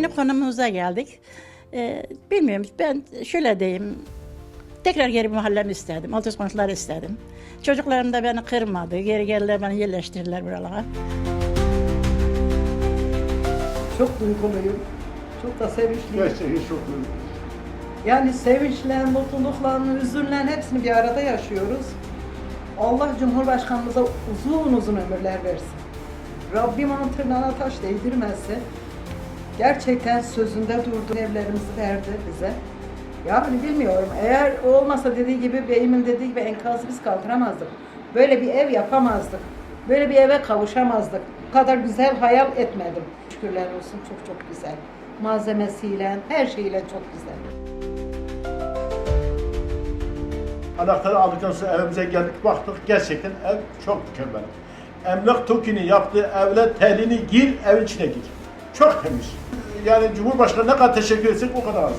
aynı konumuza geldik. Ee, bilmiyorum ben şöyle diyeyim. Tekrar geri bir mahallemi istedim. Altı komşuları istedim. Çocuklarım da beni kırmadı. Geri geldiler beni yerleştirdiler buralara. Çok duyguluyum. Çok da sevinçliyim. Gerçekten çok iyi. Yani sevinçle, mutlulukla, hüzünle hepsini bir arada yaşıyoruz. Allah Cumhurbaşkanımıza uzun uzun ömürler versin. Rabbim onun tırnağına taş değdirmezse gerçekten sözünde durdu, evlerimizi verdi bize. Yani bilmiyorum, eğer olmasa dediği gibi, beyimin dediği gibi enkazı biz kaldıramazdık. Böyle bir ev yapamazdık. Böyle bir eve kavuşamazdık. Bu kadar güzel hayal etmedim. Şükürler olsun çok çok güzel. Malzemesiyle, her şeyiyle çok güzel. Anahtarı aldıktan sonra evimize geldik baktık gerçekten ev çok mükemmel. Emlak TOKİ'nin yaptığı evle telini gir, evin içine gir. Çok temiz. Yani Cumhurbaşkanı ne kadar teşekkür etsek o kadar az.